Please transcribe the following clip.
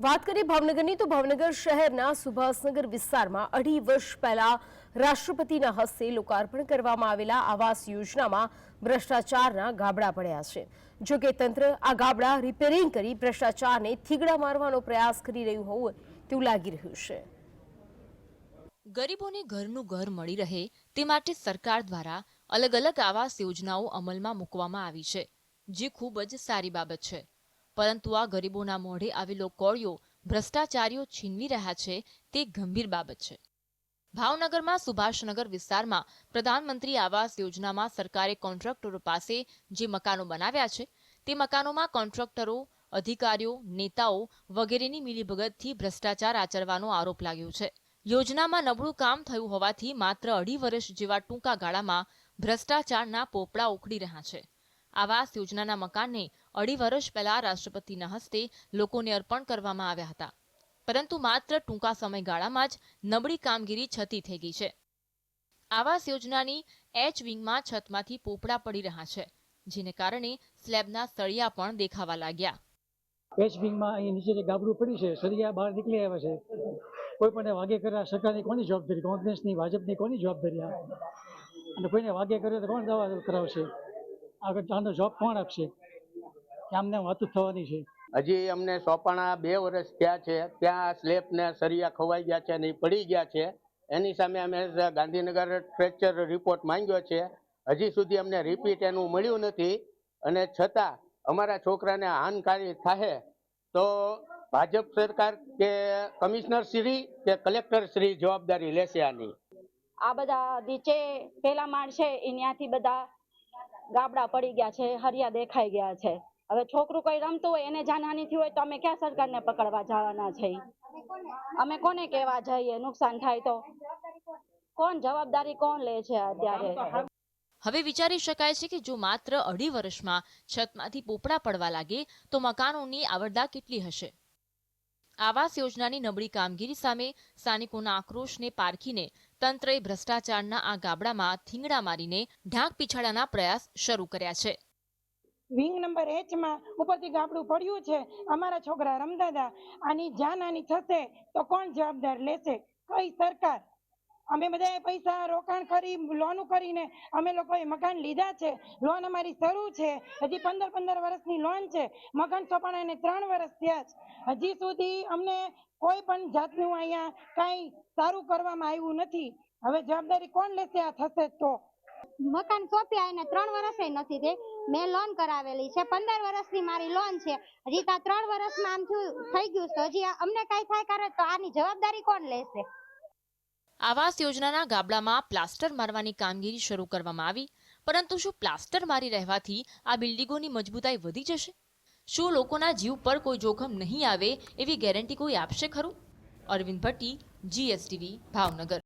વાત કરીએ ભાવનગરની, તો ભાવનગર શહેરના સુભાષનગર વિસ્તારમાં અઢી વર્ષ પહેલા રાષ્ટ્રપતિના હસ્તે લોકાર્પણ કરવામાં આવેલા આવાસ યોજનામાં ભ્રષ્ટાચારના ગાબડા પડ્યા છે. જો કે તંત્ર આ ગાબડા રિપેરિંગ કરી ભ્રષ્ટાચારને થીગડા મારવાનો પ્રયાસ કરી રહ્યું હોવું તેવું લાગી રહ્યું છે. ગરીબોને ઘરનું ઘર મળી રહે તે માટે સરકાર દ્વારા અલગ અલગ આવાસ યોજનાઓ અમલમાં મૂકવામાં આવી છે, જે ખૂબ જ સારી બાબત છે. પરંતુ આ ગરીબોના મોઢે આવેલો કોળિયો ભ્રષ્ટાચારીઓ છીનવી રહ્યા છે, તે ગંભીર બાબત છે. ભાવનગરમાં સુભાષનગર વિસ્તારમાં પ્રધાનમંત્રી આવાસ યોજનામાં સરકારે કોન્ટ્રાક્ટરો પાસે જે મકાનો બનાવ્યા છે, તે મકાનોમાં કોન્ટ્રાક્ટરો, અધિકારીઓ, નેતાઓ વગેરેની મિલીભગતથી ભ્રષ્ટાચાર આચરવાનો આરોપ લાગ્યો છે. યોજનામાં નબળું કામ થયું હોવાથી માત્ર અઢી વર્ષ જેવા ટૂંકા ગાળામાં ભ્રષ્ટાચારના પોપડા ઉખડી રહ્યા છે. આવાસ યોજનાના મકાનને અઢી વર્ષ પહેલા રાષ્ટ્રપતિના હસ્તે લોકોને અર્પણ કરવામાં આવ્યા હતા. પરંતુ માત્ર ટૂંકા સમયગાળામાં જ નબળી કામગીરી છતી થઈ ગઈ છે. આવાસ યોજનાની એચ વિંગમાં છતમાંથી પોપડા પડી રહ્યા છે, જેને કારણે સ્લેબના સળિયા પણ દેખાવા લાગ્યા. એચ વિંગમાં અહીં નીચે ગાબડું પડ્યું છે, સળિયા બહાર નીકળી આવ્યા છે. કોઈ પણ વાગે કર્યા, સરકારની કોની જવાબદારી? કોંગ્રેસની, ભાજપની કોની જવાબદારી અને કોઈને વાગે કર્યો તો કોણ દવા કરાવશે? આગળ ચાંદો જોબ કોણ આપશે? આમ વાતું થવાની છે. હજી અમને સોપાણા બે વર્ષ થયા છે. ત્યાં સ્લેબ ને સરિયા ખવાઈ ગયા છે ને પડી ગયા છે. એની સામે અમે ગાંધીનગર ફ્રેક્ચર રિપોર્ટ માંગ્યો છે. હજી સુધી અમને રિપીટ એનું મળ્યું નથી. અને છતાં અમારા છોકરાને હાનકારી થાય તો ભાજપ સરકાર કે કમિશનર શ્રી કે કલેક્ટર શ્રી જવાબદારી લેશે આની? આ બધા નીચે પેલા માળ છે એ ત્યાંથી બધા ગાબડા પડી ગયા છે, હરિયા દેખાઈ ગયા છે. હવે છોકરું કોઈ રમતું હોય, એને જાનહાની હોય તો અમે ક્યાં સરકારને પકડવા જવાના છે? અમે કોને કહેવા જઈએ? નુકસાન થાય તો? કોણ જવાબદારી કોણ લે છે અત્યારે? હવે વિચારી શકાય છે કે જો માત્ર અઢી વર્ષમાં છતમાંથી પોપડા પડવા લાગે, તો મકાનોની આવરદા કેટલી હશે? આવાસ યોજનાની નબળી કામગીરી સામે સ્થાનિકોના આક્રોશને પારખીને તંત્રએ ભ્રષ્ટાચારના આ ગાબડામાં થીંગડા મારીને ઢાંક પીછાડાના પ્રયાસ શરૂ કર્યા છે. વિંગ નંબર એચમાં ઉપરથી ગાબડું પડ્યું છે. અમારા છોકરા રમદાદા, આની જાનહાની થશે તો કોણ જવાબદાર લેશે? કઈ સરકાર? અમે બધાએ પૈસા રોકાણ કરી, લોન કરીને અમે લોકોએ મકાન લીધા છે. લોન અમારી શરૂ છે. હજી પંદર પંદર વર્ષની લોન છે. મકાન સોંપણાને ત્રણ વર્ષ થયા છે. હજી સુધી અમને કોઈ પણ જાતનું અહીંયા કાંઈ સારું કરવામાં આવ્યું નથી. હવે જવાબદારી કોણ લેશે? આ થશે તો. મકાન સોંપ્યા એને ત્રણ વર્ષે નથી થઈ. મેં લોન કરાવેલી છે. પંદર વર્ષની મારી લોન છે. હજી ત્યાં ત્રણ વર્ષમાં આમ થયું, થઈ ગયું છે. હજી અમને કાંઈ થાય કરે તો આની જવાબદારી કોણ લેશે? આવાસ યોજનાના ગાબડામાં પ્લાસ્ટર મારવાની કામગીરી શરૂ કરવામાં આવી. પરંતુ શું પ્લાસ્ટર મારી રહેવાથી આ બિલ્ડિંગોની મજબૂતાઈ વધી જશે? શું લોકોના જીવ પર કોઈ જોખમ નહીં આવે એવી ગેરંટી કોઈ આપશે ખરું? અરવિંદ ભટ્ટી, જીએસટીવી, ભાવનગર.